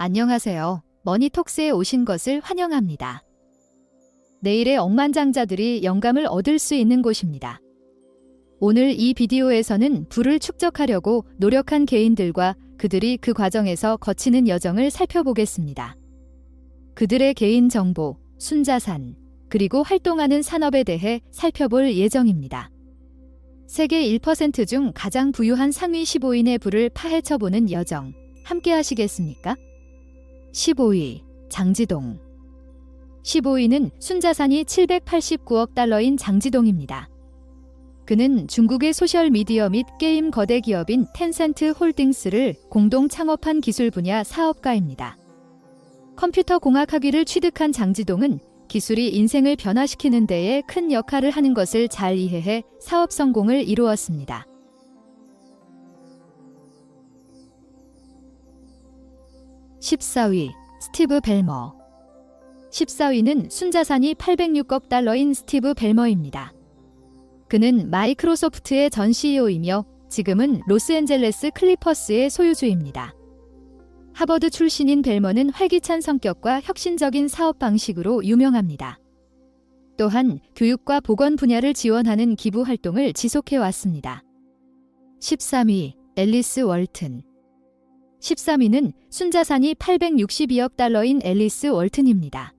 안녕하세요. 머니톡스에 오신 것을 환영합니다. 내일의 억만장자들이 영감을 얻을 수 있는 곳입니다. 오늘 이 비디오에서는 부를 축적하려고 노력한 개인들과 그들이 그 과정에서 거치는 여정을 살펴보겠습니다. 그들의 개인 정보, 순자산, 그리고 활동하는 산업에 대해 살펴볼 예정입니다. 세계 1%중 가장 부유한 상위 15인의 부를 파헤쳐보는 여정, 함께 하시겠습니까? 15위, 장지동. 15위는 순자산이 789억 달러인 장지동입니다. 그는 중국의 소셜미디어 및 게임 거대 기업인 텐센트 홀딩스를 공동 창업한 기술 분야 사업가입니다. 컴퓨터 공학 학위를 취득한 장지동은 기술이 인생을 변화시키는 데에 큰 역할을 하는 것을 잘 이해해 사업 성공을 이루었습니다. 14위 스티브 벨머 14위는 순자산이 806억 달러인 스티브 벨머입니다. 그는 마이크로소프트의 전 CEO이며 지금은 로스앤젤레스 클리퍼스의 소유주입니다. 하버드 출신인 벨머는 활기찬 성격과 혁신적인 사업 방식으로 유명합니다. 또한 교육과 보건 분야를 지원하는 기부 활동을 지속해 왔습니다. 13위 앨리스 월튼 13위는 순자산이 862억 달러인 앨리스 월튼입니다.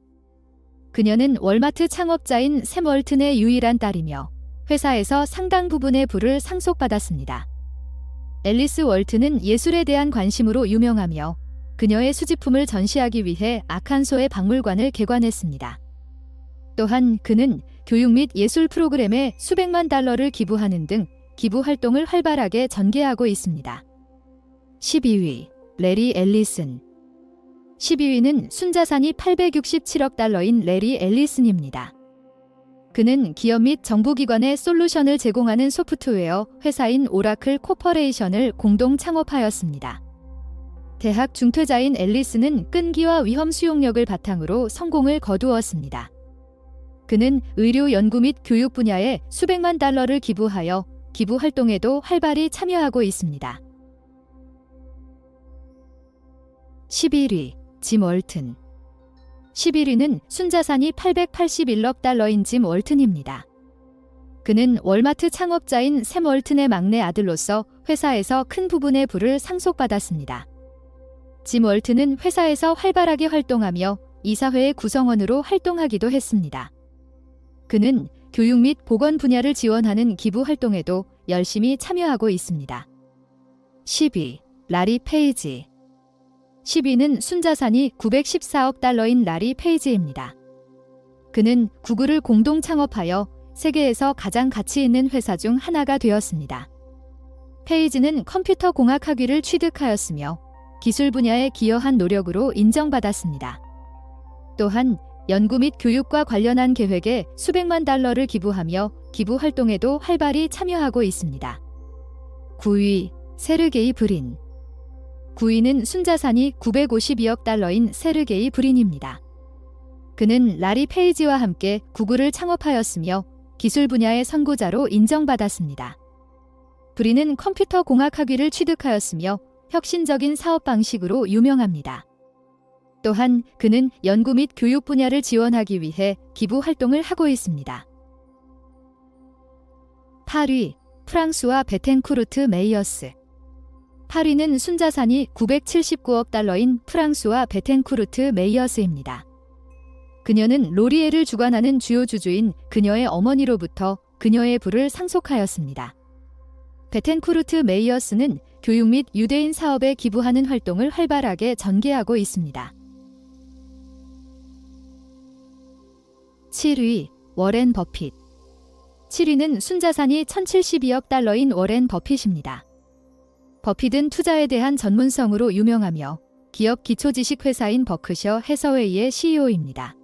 그녀는 월마트 창업자인 샘 월튼의 유일한 딸이며 회사에서 상당 부분의 부를 상속받았습니다. 앨리스 월튼은 예술에 대한 관심으로 유명하며 그녀의 수집품을 전시하기 위해 아칸소의 박물관을 개관했습니다. 또한 그는 교육 및 예술 프로그램에 수백만 달러를 기부하는 등 기부 활동을 활발하게 전개하고 있습니다. 12위 레리 앨리슨 12위는 순자산이 867억 달러인 레리 앨리슨입니다. 그는 기업 및 정부기관에 솔루션을 제공하는 소프트웨어 회사인 오라클 코퍼레이션을 공동 창업하였습니다. 대학 중퇴자인 앨리스는 끈기와 위험 수용력을 바탕으로 성공을 거두었습니다. 그는 의료 연구 및 교육 분야에 수백만 달러를 기부하여 기부 활동에도 활발히 참여하고 있습니다. 11위 짐 월튼 11위는 순자산이 881억 달러인 짐 월튼입니다. 그는 월마트 창업자인 샘 월튼의 막내 아들로서 회사에서 큰 부분의 부를 상속받았습니다. 짐 월튼은 회사에서 활발하게 활동하며 이사회의 구성원으로 활동하기도 했습니다. 그는 교육 및 보건 분야를 지원하는 기부 활동에도 열심히 참여하고 있습니다. 10위 라리 페이지 10위는 순자산이 914억 달러인 라리 페이지입니다. 그는 구글을 공동 창업하여 세계에서 가장 가치 있는 회사 중 하나가 되었습니다. 페이지는 컴퓨터 공학 학위를 취득하였으며 기술 분야에 기여한 노력으로 인정받았습니다. 또한 연구 및 교육과 관련한 계획에 수백만 달러를 기부하며 기부 활동에도 활발히 참여하고 있습니다. 9위 세르게이 브린 9위는 순자산이 952억 달러인 세르게이 브린입니다. 그는 라리 페이지와 함께 구글을 창업하였으며 기술 분야의 선구자로 인정받았습니다. 브린은 컴퓨터 공학 학위를 취득하였으며 혁신적인 사업 방식으로 유명합니다. 또한 그는 연구 및 교육 분야를 지원하기 위해 기부 활동을 하고 있습니다. 8위 프랑스와 베텐쿠르트 메이어스 8위는 순자산이 979억 달러인 프랑스와 베텐쿠르트 메이어스입니다. 그녀는 로리에를 주관하는 주요 주주인 그녀의 어머니로부터 그녀의 부를 상속하였습니다. 베텐쿠르트 메이어스는 교육 및 유대인 사업에 기부하는 활동을 활발하게 전개하고 있습니다. 7위 워렌 버핏 7위는 순자산이 1072억 달러인 워렌 버핏입니다. 버핏은 투자에 대한 전문성으로 유명하며 기업 기초지식 회사인 버크셔 해서웨이의 CEO입니다.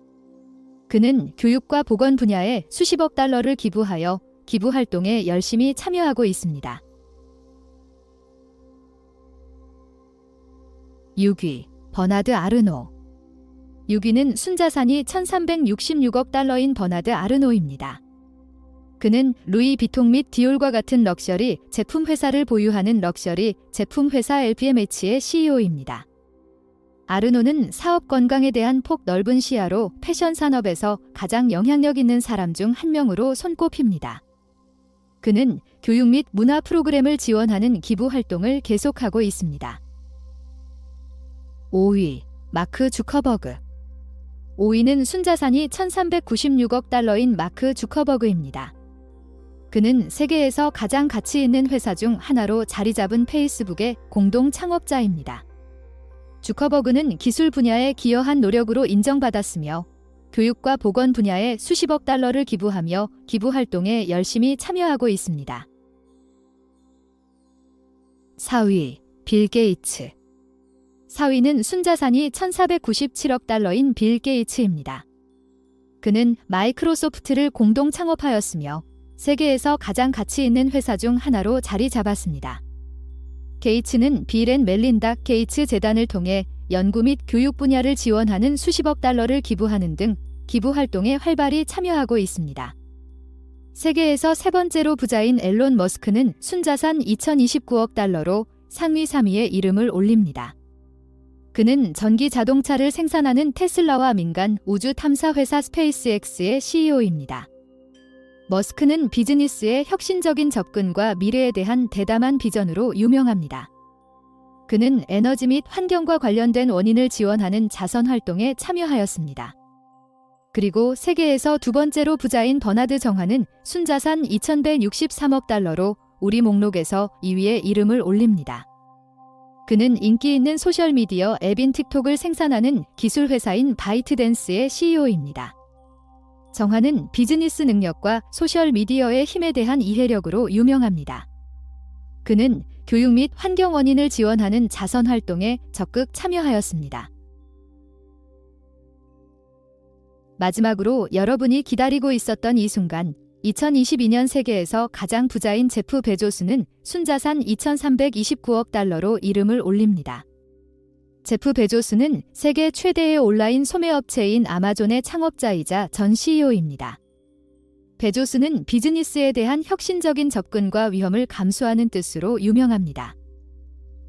그는 교육과 보건 분야에 수십억 달러를 기부하여 기부 활동에 열심히 참여하고 있습니다. 6위 버나드 아르노 6위는 순자산이 1366억 달러인 버나드 아르노입니다. 그는 루이 비통 및 디올과 같은 럭셔리 제품 회사를 보유하는 럭셔리 제품 회사 LVMH의 CEO입니다. 아르노는 사업 건강에 대한 폭 넓은 시야로 패션 산업에서 가장 영향력 있는 사람 중 한 명으로 손꼽힙니다. 그는 교육 및 문화 프로그램을 지원하는 기부 활동을 계속하고 있습니다. 5위 마크 주커버그 5위는 순자산이 1396억 달러인 마크 주커버그입니다. 그는 세계에서 가장 가치 있는 회사 중 하나로 자리 잡은 페이스북의 공동 창업자입니다. 주커버그는 기술 분야에 기여한 노력으로 인정받았으며 교육과 보건 분야에 수십억 달러를 기부하며 기부 활동에 열심히 참여하고 있습니다. 4위 빌 게이츠 4위는 순자산이 1497억 달러인 빌 게이츠입니다. 그는 마이크로소프트를 공동 창업하였으며 세계에서 가장 가치 있는 회사 중 하나로 자리 잡았습니다. 게이츠는 빌앤 멜린다 게이츠 재단을 통해 연구 및 교육 분야를 지원하는 수십억 달러를 기부하는 등 기부 활동에 활발히 참여하고 있습니다. 세계에서 세 번째로 부자인 앨런 머스크는 순자산 2029억 달러로 상위 3위에 이름을 올립니다. 그는 전기 자동차를 생산하는 테슬라와 민간 우주 탐사 회사 스페이스X의 CEO입니다. 머스크는 비즈니스의 혁신적인 접근과 미래에 대한 대담한 비전으로 유명합니다. 그는 에너지 및 환경과 관련된 원인을 지원하는 자선 활동에 참여하였습니다. 그리고 세계에서 두 번째로 부자인 버나드 정화는 순자산 2163억 달러로 우리 목록에서 2위에 이름을 올립니다. 그는 인기 있는 소셜미디어 앱인 틱톡을 생산하는 기술 회사인 바이트댄스의 CEO입니다. 정화는 비즈니스 능력과 소셜미디어의 힘에 대한 이해력으로 유명합니다. 그는 교육 및 환경 원인을 지원하는 자선 활동에 적극 참여하였습니다. 마지막으로 여러분이 기다리고 있었던 이 순간, 2022년 세계에서 가장 부자인 제프 베조스는 순자산 2,329억 달러로 이름을 올립니다. 제프 베조스는 세계 최대의 온라인 소매업체인 아마존의 창업자이자 전 CEO입니다. 베조스는 비즈니스에 대한 혁신적인 접근과 위험을 감수하는 뜻으로 유명합니다.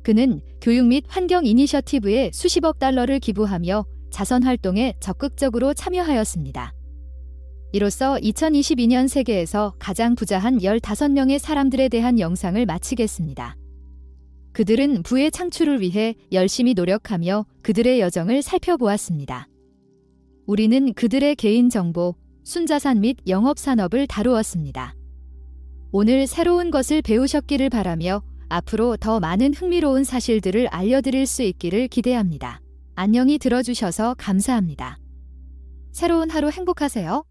그는 교육 및 환경 이니셔티브에 수십억 달러를 기부하며 자선 활동에 적극적으로 참여하였습니다. 이로써 2022년 세계에서 가장 부자한 15명의 사람들에 대한 영상을 마치겠습니다. 그들은 부의 창출을 위해 열심히 노력하며 그들의 여정을 살펴보았습니다. 우리는 그들의 개인 정보, 순자산 및 영업 산업을 다루었습니다. 오늘 새로운 것을 배우셨기를 바라며 앞으로 더 많은 흥미로운 사실들을 알려드릴 수 있기를 기대합니다. 안녕히 들어주셔서 감사합니다. 새로운 하루 행복하세요.